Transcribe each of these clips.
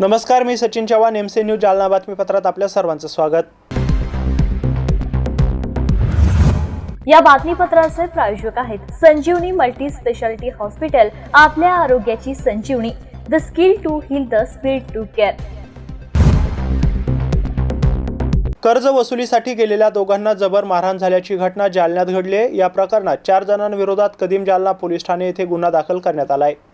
नमस्कार मी Sachin Chavan M C news Jalna बातमीपत्रात आपल्या सर्वांचं स्वागत. या बातमीपत्राचे प्रायोजक आहेत संजीवनी मल्टी स्पेशालिटी हॉस्पिटल आपल्या आरोग्याची Sanjivani the skill to heal the speed to care. कर्ज वसुलीसाठी गेलेल्या दोघांना जबर मारहाण झाल्याची घटना जालन्यात घडली. या प्रकरणात चार जणांविरोधात कदीम जालना पोलीस ठाणे येथे गुन्हा दाखल करण्यात आला आहे.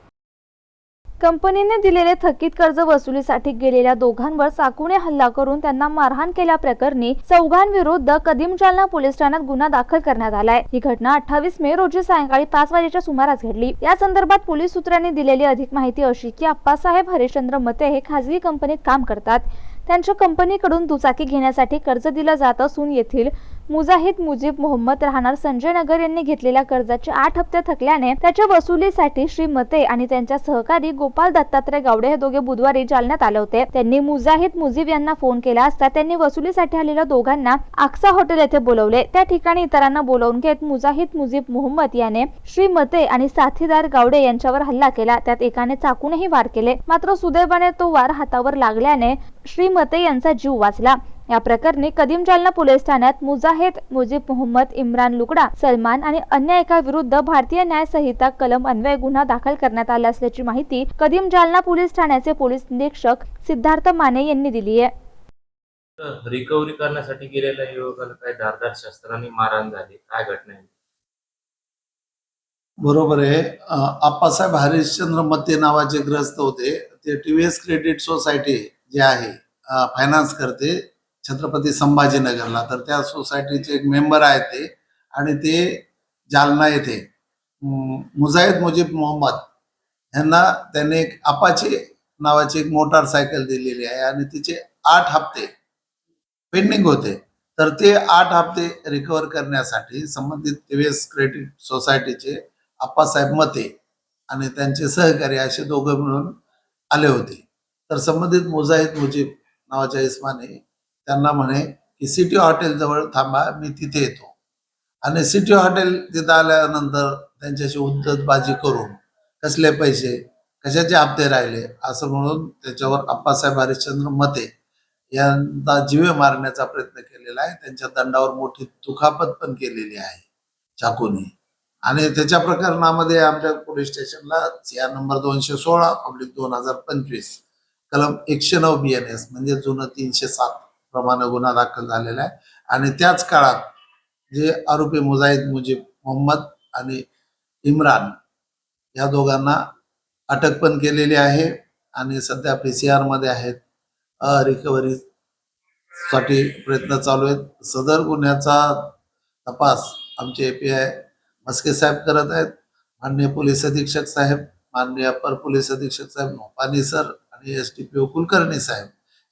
कंपनीने दिलेले थकीत कर्ज वसुलीसाठी गेलेल्या दोघांवर चाकूने हल्ला करून त्यांना मारहाण केल्याप्रकरणी चौघांविरुद्ध कदीम जालना पोलीस ठाण्यात गुन्हा दाखल करण्यात आलाय. ही घटना अठ्ठावीस मे रोजी सायंकाळी पाच वाजेच्या सुमारास घडली. या संदर्भात पोलीस सूत्रांनी दिलेली अधिक माहिती अशी की अप्पासाहेब हरिश्चंद्र मते हे खासगी कंपनीत काम करतात. त्यांच्या कंपनीकडून दुचाकी घेण्यासाठी कर्ज दिलं जात असून येथील मुजाहिद मुजीब मोहम्मद राहणार संजय नगर यांनी घेतलेल्या कर्जाचे आठ हप्ते थकल्याने त्याच्या वसुलीसाठी श्री मते आणि त्यांच्या सहकारी गोपाल दत्तात्रय गावडे हे दोघे बुधवारी जालण्यात आले होते. त्यांनी मुजाहिद मुजीब यांना फोन केला असता त्यांनी वसुलीसाठी आलेल्या दोघांना आक्सा हॉटेल येथे बोलवले. त्या ठिकाणी इतरांना बोलावून घेत मुजाहिद मुजीब मोहम्मद याने श्री मते आणि साथीदार गावडे यांच्यावर हल्ला केला. त्यात एकाने चाकूनही वार केले. मात्र सुदैवाने तो वार हातावर लागल्याने श्री मते यांचा जीव वाचला. या प्रकरणी कदीम जालना पोलीस ठाण्यात मुजाहिद मुजीब मोहम्मद इम्रान लुगडा सलमान आणि अन्य एका विरुद्ध भारतीय न्याय संहिता कलम अन्वये गुन्हा दाखल करण्यात आला असल्याची माहिती कदीम जालना पोलीस ठाण्याचे पोलीस निरीक्षक सिद्धार्थ माने यांनी दिली आहे. रिकव्हरी करण्यासाठी गेलेल्या युवकाला काही धारदार शस्त्रांनी मारहाण झाली. काय घटना आहे? बरोबर आहे. आप्पासाहेब हरिश्चंद्र मते नावाचे ग्रस्त होते. ते टीव्हीएस क्रेडिट सोसायटी जे आहे फायनान्स करते. छत्रपती संभाजीनगरला. तर त्या सोसायटीचे एक मेंबर आहेत ते आणि ते जालना येथे मुजाहिद मुजीब मोहम्मद यांना त्याने एक अपाचे नावाची एक मोटारसायकल दिलेली आहे आणि तिचे आठ हप्ते पेंडिंग होते. तर ते आठ हप्ते रिकवर करण्यासाठी संबंधित टीव्हीएस क्रेडिट सोसायटीचे आप्पासाहेब मते आणि त्यांचे सहकारी असे दोघं मिळून आले होते. तर संबंधित मुजाहिद मुजीब नावाच्या इस्माने त्यांना म्हणे की सिटी हॉटेल जवळ थांबा मी तिथे येतो. आणि सिटी हॉटेल तिथं आल्यानंतर त्यांच्याशी उद्धतबाजी करून कसले पैसे कशाचे हप्ते राहिले असं म्हणून त्याच्यावर अप्पासाहेब हरिश्चंद्र मते यांना जीवे मारण्याचा प्रयत्न केलेला आहे. त्यांच्या दंडावर मोठी दुखापत पण केलेली आहे चाकूने. आणि त्याच्या प्रकरणामध्ये आमच्या पोलीस स्टेशनला या नंबर दोनशे सोळा पब्लिक दोन हजार पंचवीस कलम एकशे नऊ बी एन एस म्हणजे जुनं तीनशे सात. प्रमाणे गुन्हा दाखल झालेला आहे. आणि त्याच काळात जे आरोपी मुजाहिद मुजीब मोहम्मद आणि इम्रान या दोघांना अटक पण केलेली आहे आणि सध्या पी सी आरमध्ये आहेत. रिकव्हरी साठी प्रयत्न चालू आहेत. सदर गुन्ह्याचा तपास आमचे ए पी आय मस्के साहेब करत आहेत. माननीय पोलीस अधीक्षक साहेब माननीय अपर पोलीस अधीक्षक साहेब नोपानी सर आणि S T P O Kulkarni साहेब.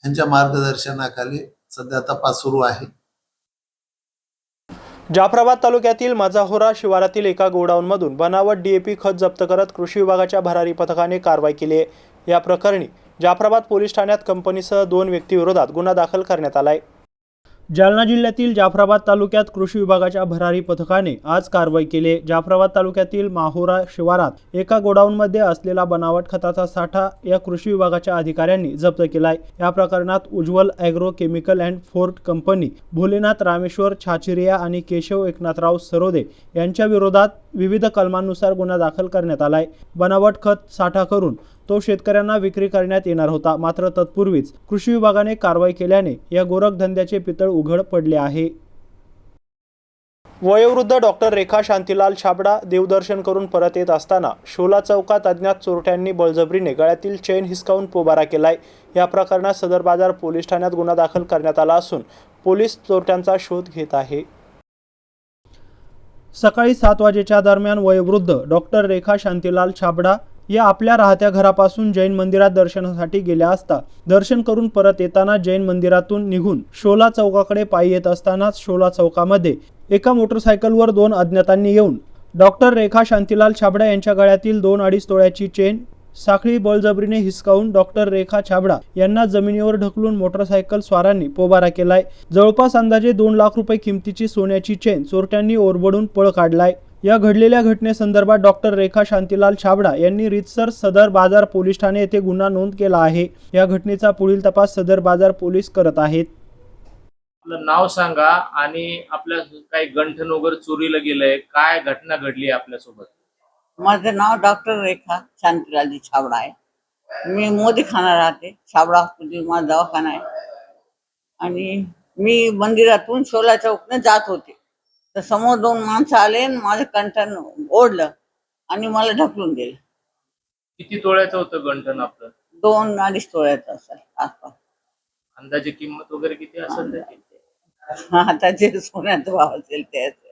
यांच्या मार्गदर्शनाखाली सध्या तपास सुरू आहे. जाफराबाद तालुक्यातील मजाहुरा शिवारातील एका गोडाऊनमधून बनावट डीएपी खत जप्त करत कृषी विभागाच्या भरारी पथकाने कारवाई केली आहे. या प्रकरणी जाफराबाद पोलीस ठाण्यात कंपनीसह दोन व्यक्तीविरोधात गुन्हा दाखल करण्यात आला आहे जालना जिल्ह्यातील जाफराबाद तालुक्यात कृषी विभागाच्या भरारी पथकाने आज कारवाई केली. जाफराबाद तालुक्यातील माहोरा शिवारात एका गोडाऊनमध्ये असलेला बनावट खताचा साठा या कृषी विभागाच्या अधिकाऱ्यांनी जप्त केलाय. या प्रकरणात Ujjwal agro chemical and fort company Bholenath Rameshwar Chhachiriya आणि केशव एकनाथराव सरोदे यांच्या विरोधात विविध कलमांनुसार गुन्हा दाखल करण्यात आलाय. बनावट खत साठा करून तो शेतकऱ्यांना विक्री करण्यात येणार होता. मात्र तत्पूर्वीच कृषी विभागाने कारवाई केल्याने या गोरखधंद्याचे पितळ उघड पडले आहे. वयोवृद्ध डॉक्टर रेखा शांतीलाल छाबडा देवदर्शन करून परत येत असताना शोला चौकात अज्ञात चोरट्यांनी बळजबरीने गळ्यातील चेन हिसकावून पोबारा केलाय. या प्रकरणात सदर बाजार पोलीस ठाण्यात गुन्हा दाखल करण्यात आला असून पोलीस चोरट्यांचा शोध घेत आहे. सकाळी सात वाजेच्या दरम्यान वयोवृद्ध डॉक्टर रेखा शांतीलाल छाबडा या आपल्या राहत्या घरापासून जैन मंदिरात दर्शनासाठी गेल्या असता दर्शन करून परत येताना जैन मंदिरातून निघून शोला चौकाकडे पायी येत असतानाच शोला चौकामध्ये एका मोटरसायकलवर दोन अज्ञातांनी येऊन डॉक्टर रेखा शांतीलाल छाबडा यांच्या गळ्यातील दोन अडीच तोळ्याची चेन साखळी बळजबरीने हिसकावून डॉक्टर रेखा छाबडा यांना जमिनीवर ढकलून मोटरसायकल स्वारांनी पोबारा केलाय. जवळपास अंदाजे दोन लाख रुपये किमतीची सोन्याची चेन चोरट्यांनी ओरबडून पळ काढलाय. या घडलेल्या घटनेसंदर्भात डॉक्टर रेखा शांतीलाल छाबडा यांनी रितसर सदर बाजार पोलीस ठाणे येथे गुन्हा नोंद केला आहे. या घटनेचा पुढील तपास सदर बाजार पोलीस करत आहेत. आपलं नाव सांगा आणि आपल्या काही गंठन वगैरे चोरीला गेलंय. काय घटना घडली आपल्यासोबत? माझं नाव डॉक्टर रेखा शांतीलालजी छाबडा आहे. मी मोदी खाना राहते छाबडा हॉस्पिटल माझा दवाखाना आहे. आणि मी मंदिरातून शोला चौकने जात होते. तर समोर दोन माणसं आले आणि माझं कंठन ओढलं आणि मला ढकलून दिलं. किती तोळ्याचं होतं गंठन आपलं? दोन अडीच तोळ्याचं असेल आसपास. अंदाजे किंमत वगैरे किती असेल त्याची? आता जे सोन्याचा भाव असेल ते असेल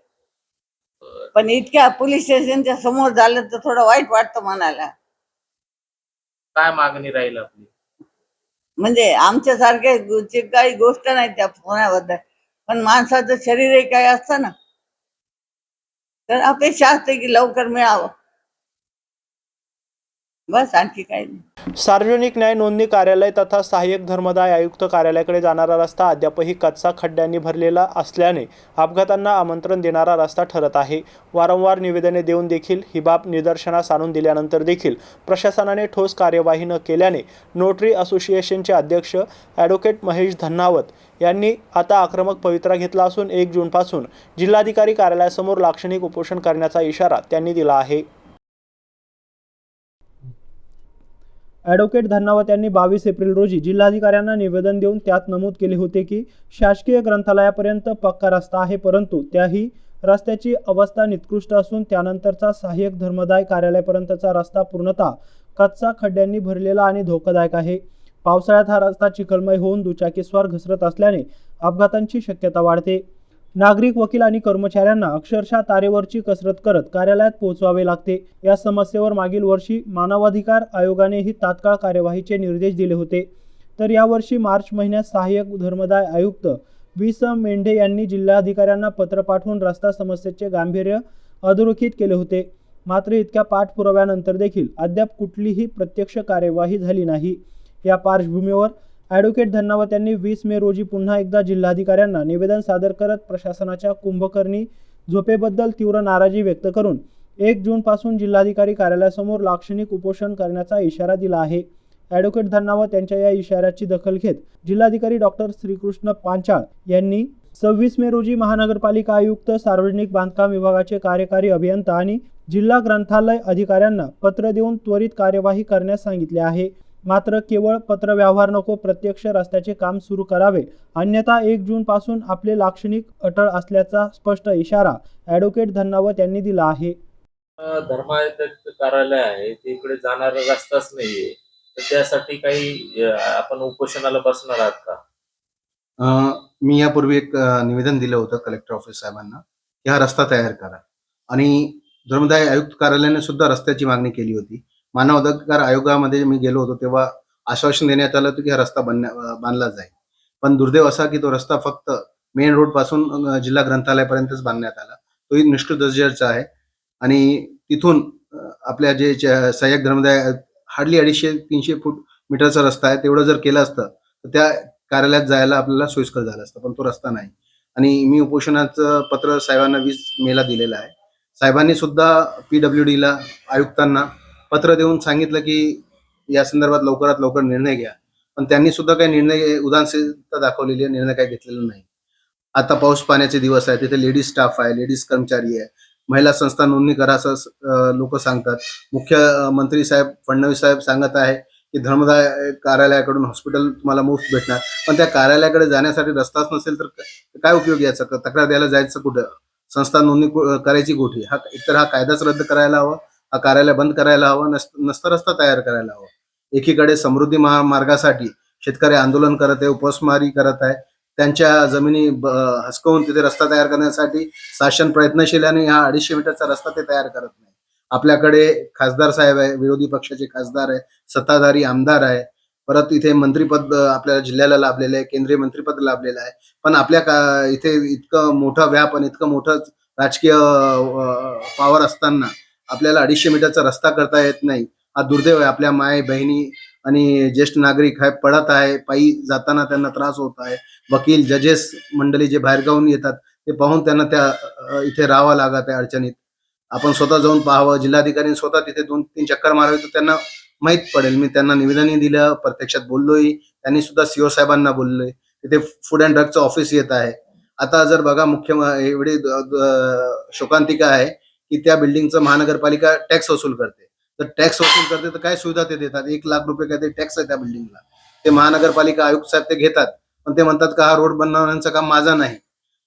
पण इतक्या पोलीस स्टेशनच्या समोर झालं तर थोडं वाईट वाटतं मनाला. काय मागणी राहील आपली? म्हणजे आमच्या सारख्या काही गोष्ट नाही त्या फोनाबद्दल. पण माणसाचं शरीरही काही असतं ना. तर अपेक्षा असते की लवकर मिळावं. बस आणखी काही नाही. सार्वजनिक न्याय नोंदणी कार्यालय तथा सहाय्यक धर्मदाय आयुक्त कार्यालयाकडे जाणारा रस्ता अद्यापही कच्चा खड्ड्यांनी भरलेला असल्याने अपघातांना आमंत्रण देणारा रस्ता ठरत आहे. वारंवार निवेदने देऊन देखील ही बाब निदर्शनास आणून दिल्यानंतर देखील प्रशासनाने ठोस कार्यवाही न केल्याने नोटरी असोसिएशनचे अध्यक्ष ॲडव्होकेट महेश धन्नावत यांनी आता आक्रमक पवित्रा घेतला असून एक जूनपासून जिल्हाधिकारी कार्यालयासमोर लाक्षणिक उपोषण करण्याचा इशारा त्यांनी दिला आहे. ॲडव्होकेट धन्नावत यांनी बावीस एप्रिल रोजी जिल्हाधिकाऱ्यांना निवेदन देऊन त्यात नमूद केले होते की शासकीय ग्रंथालयापर्यंत पक्का रस्ता आहे परंतु त्याही रस्त्याची अवस्था निकृष्ट असून त्यानंतरचा सहाय्यक धर्मदाय कार्यालयापर्यंतचा रस्ता पूर्णतः कच्चा खड्ड्यांनी भरलेला आणि धोकादायक आहे. पावसाळ्यात हा रस्ता चिखलमय होऊन दुचाकीस्वार घसरत असल्याने अपघातांची शक्यता वाढते. नागरिक वकील आणि कर्मचाऱ्यांना अक्षरशः तारेवरची कसरत करत कार्यालयात पोहोचवावे लागते. या समस्येवर मागील वर्षी मानवाधिकार आयोगानेही तात्काळ कार्यवाहीचे निर्देश दिले होते. तर यावर्षी मार्च महिन्यात सहाय्यक धर्मदाय आयुक्त व्ही स मेंढे यांनी जिल्हाधिकाऱ्यांना पत्र पाठवून रस्ता समस्येचे गांभीर्य अधोरेखित केले होते. मात्र इतक्या पाठपुराव्यानंतर देखील अद्याप कुठलीही प्रत्यक्ष कार्यवाही झाली नाही. या पार्श्वभूमीवर ॲडव्होकेट धन्नावत यांनी वीस मे रोजी पुन्हा एकदा जिल्हाधिकाऱ्यांना निवेदन सादर करत प्रशासनाच्या कुंभकर्णी झोपेबद्दल तीव्र नाराजी व्यक्त करून एक जूनपासून जिल्हाधिकारी कार्यालयासमोर लाक्षणिक उपोषण करण्याचा इशारा दिला आहे. ॲडव्होकेट धन्नावत यांच्या या इशाऱ्याची दखल घेत जिल्हाधिकारी डॉक्टर श्रीकृष्ण पांचाळ यांनी सव्वीस मे रोजी महानगरपालिका आयुक्त सार्वजनिक बांधकाम विभागाचे कार्यकारी अभियंता आणि जिल्हा ग्रंथालय अधिकाऱ्यांना पत्र देऊन त्वरित कार्यवाही करण्यास सांगितले आहे. मात्र केवळ पत्रव्यवहार नको प्रत्यक्ष रस्त्याचे काम सुरू करावे. अन्यथा एक जून पासून आपले लाक्षणिक अटळ असल्याचा स्पष्ट इशारा ॲडव्होकेट धन्नावत यांनी दिला आहे. धर्माध्यक्ष कार्यालय आहे ते इकडे जाणारा रस्ताच नाहीये. तर त्यासाठी काही आपण उपोषणाला बसणार आहात का? मी यापूर्वी एक निवेदन दिलं होतं कलेक्टर ऑफिस साहेबांना की हा रस्ता तयार करा. आणि धर्मदाय आयुक्त कार्यालयाने सुद्धा रस्त्याची मागणी केली होती. मानव अधिकार आयोगामध्ये मी गेलो होतो तेव्हा आश्वासन देण्यात आलं होतं की हा रस्ता बनण्या बांधला जाईल. पण दुर्दैव असा की तो रस्ता फक्त मेन रोडपासून जिल्हा ग्रंथालयापर्यंतच बांधण्यात आला. तोही निष्ठ दर्जाचा आहे. आणि तिथून आपल्या जे च- सहाय्यक धर्मदाय हार्डली अडीचशे तीनशे फूट मीटरचा रस्ता आहे. तेवढं जर केलं असतं तर त्या कार्यालयात जायला आपल्याला सोयीस्कर झालं असतं. पण तो रस्ता नाही. आणि मी उपोषणाचं पत्र साहेबांना वीस मेला दिलेलं आहे. साहेबांनी सुद्धा पी डब्ल्यू डीला आयुक्तांना पत्र देऊन सांगितलं की या संदर्भात लवकरात लवकर निर्णय घ्या. पण त्यांनी सुद्धा काही निर्णय उदासीनता दाखवलेली आहे निर्णय काही घेतलेला नाही. आता पाऊस पाण्याचे दिवस आहे तिथे लेडीज स्टाफ आहे लेडीज कर्मचारी आहे. महिला संस्था नोंदणी करा असं लोक सांगतात. मुख्यमंत्री साहेब फडणवीस साहेब सांगत आहे की धर्मदाय कार्यालयाकडून हॉस्पिटल तुम्हाला मुफ्त भेटणार. पण त्या कार्यालयाकडे जाण्यासाठी रस्ताच नसेल तर काय उपयोग याचा? तक्रार द्यायला जायचं कुठं? संस्था नोंदणी करायची कुठे? हा एकतर हा कायदाच रद्द करायला हवा. हा कार्यालय बंद करायला हवं नस नसता रस्ता तयार करायला हवा. एकीकडे समृद्धी महामार्गासाठी शेतकरी आंदोलन करत आहे उपासमारी करत आहे. त्यांच्या जमिनी हसकवून तिथे रस्ता तयार करण्यासाठी शासन प्रयत्नशील आणि हा अडीचशे मीटरचा रस्ता ते तयार करत नाही. आपल्याकडे खासदार साहेब आहे विरोधी पक्षाचे खासदार आहे सत्ताधारी आमदार आहे. परत इथे मंत्रीपद आपल्या जिल्ह्याला लाभलेलं आहे केंद्रीय मंत्रीपद लाभलेलं आहे. पण आपल्या का इथे इतकं मोठं व्याप आणि इतकं मोठं राजकीय पॉवर असताना आपल्याला अडीचशे मीटरचा रस्ता करता येत नाही. हा दुर्दैव आहे. आपल्या माय बहिणी आणि ज्येष्ठ नागरिक हे पडत आहे. पायी जाताना त्यांना त्रास होत आहे. वकील जजेस मंडळी जे बाहेरगावून येतात ते पाहून त्यांना त्या इथे राहावं लागत आहे अडचणीत. आपण स्वतः जाऊन पाहावं. जिल्हाधिकारी स्वतः तिथे दोन तीन चक्कर मारावे तर त्यांना माहीत पडेल. मी त्यांना निवेदनही दिलं. प्रत्यक्षात बोललोही. त्यांनी सुद्धा सीओ साहेबांना बोललोय. तिथे फूड अँड ड्रगचं ऑफिस येत आहे. आता जर बघा मुख्य एवढी शोकांतिका आहे. की त्या बिल्डिंगचं महानगरपालिका टॅक्स वसूल करते. तर टॅक्स वसूल करते तर काय सुविधा ते देतात? एक लाख रुपये काहीतरी टॅक्स आहे त्या बिल्डिंगला ते महानगरपालिका आयुक्त साहेब ते घेतात. पण ते म्हणतात का हा रोड बनवण्याचं काम माझा नाही.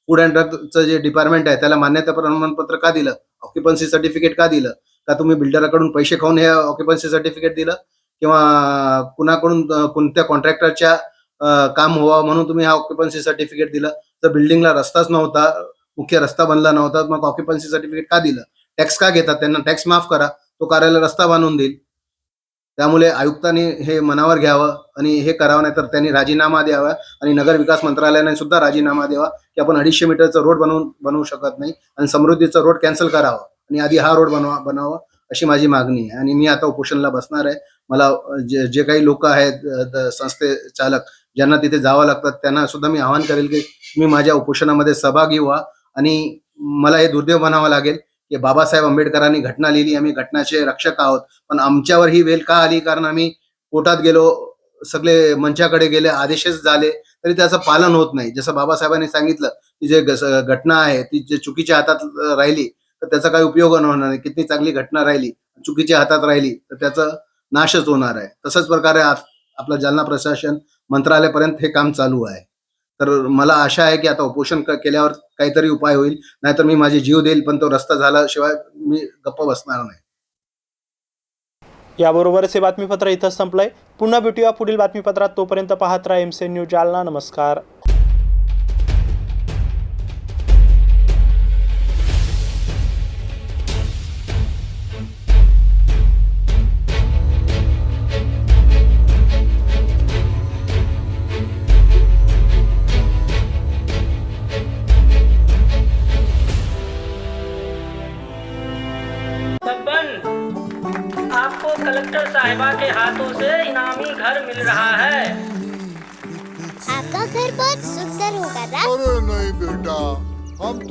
फूड अँड ड्रगचं जे डिपार्टमेंट आहे त्याला मान्यता प्रमाणपत्र का दिलं? ऑक्युपन्सी सर्टिफिकेट का दिलं? का तुम्ही बिल्डराकडून पैसे खाऊन हे ऑक्युपन्सी सर्टिफिकेट दिलं? किंवा कुणाकडून कोणत्या कॉन्ट्रॅक्टरच्या काम व्हावं म्हणून तुम्ही हा ऑक्युपन्सी सर्टिफिकेट दिलं? तर बिल्डिंगला रस्ताच नव्हता. मुख्य रस्ता बनला नव्हता मग ऑक्युपन्सी सर्टिफिकेट का दिलं? टॅक्स का घेतात त्यांना? टॅक्स माफ करा. तो कार्यालय रस्ता बांधून देईल. त्यामुळे आयुक्तांनी हे मनावर घ्यावं आणि हे करावं नाही तर त्यांनी राजीनामा द्यावा आणि नगर विकास मंत्रालयाने सुद्धा राजीनामा द्यावा की आपण अडीचशे मीटरचा रोड बनवून बनवू शकत नाही आणि समृद्धीचा रोड कॅन्सल करावा आणि आधी हा रोड बनवा बनावा अशी माझी मागणी आहे. आणि मी आता उपोषणला बसणार आहे. मला जे जे काही लोक आहेत संस्थे चालक ज्यांना तिथे जावं लागतात त्यांना सुद्धा मी आवाहन करेल की तुम्ही माझ्या उपोषणामध्ये सहभागी व्हा. आणि मला हे दुर्दैव म्हणावं लागेल की बाबासाहेब आंबेडकरांनी घटना लिहिली आम्ही घटनाचे रक्षक आहोत. पण आमच्यावर ही वेल का आली? कारण आम्ही कोर्टात गेलो सगळे मंचाकडे गेले आदेशच झाले तरी त्याचं पालन होत नाही. जसं बाबासाहेबांनी सांगितलं की जे घटना आहे ती जे चुकीच्या हातात राहिली तर त्याचा काही उपयोग होणार नाही. किती चांगली घटना राहिली चुकीच्या हातात राहिली तर त्याचा नाशच होणार आहे. तसंच प्रकारे आपलं जालना प्रशासन मंत्रालयापर्यंत हे काम चालू आहे. तर मला आशा आहे की आता उपोषण केल्यावर काहीतरी उपाय होईल. नाहीतर मी माझे जीव देईल पण तो रस्ता झाल्याशिवाय मी गप्प बसणार नाही. याबरोबरच हे बातमीपत्र इथं संपलंय. पुन्हा भेटूया पुढील बातमीपत्रात. तोपर्यंत पाहत राहा एम सी न्यूज जालना. नमस्कार.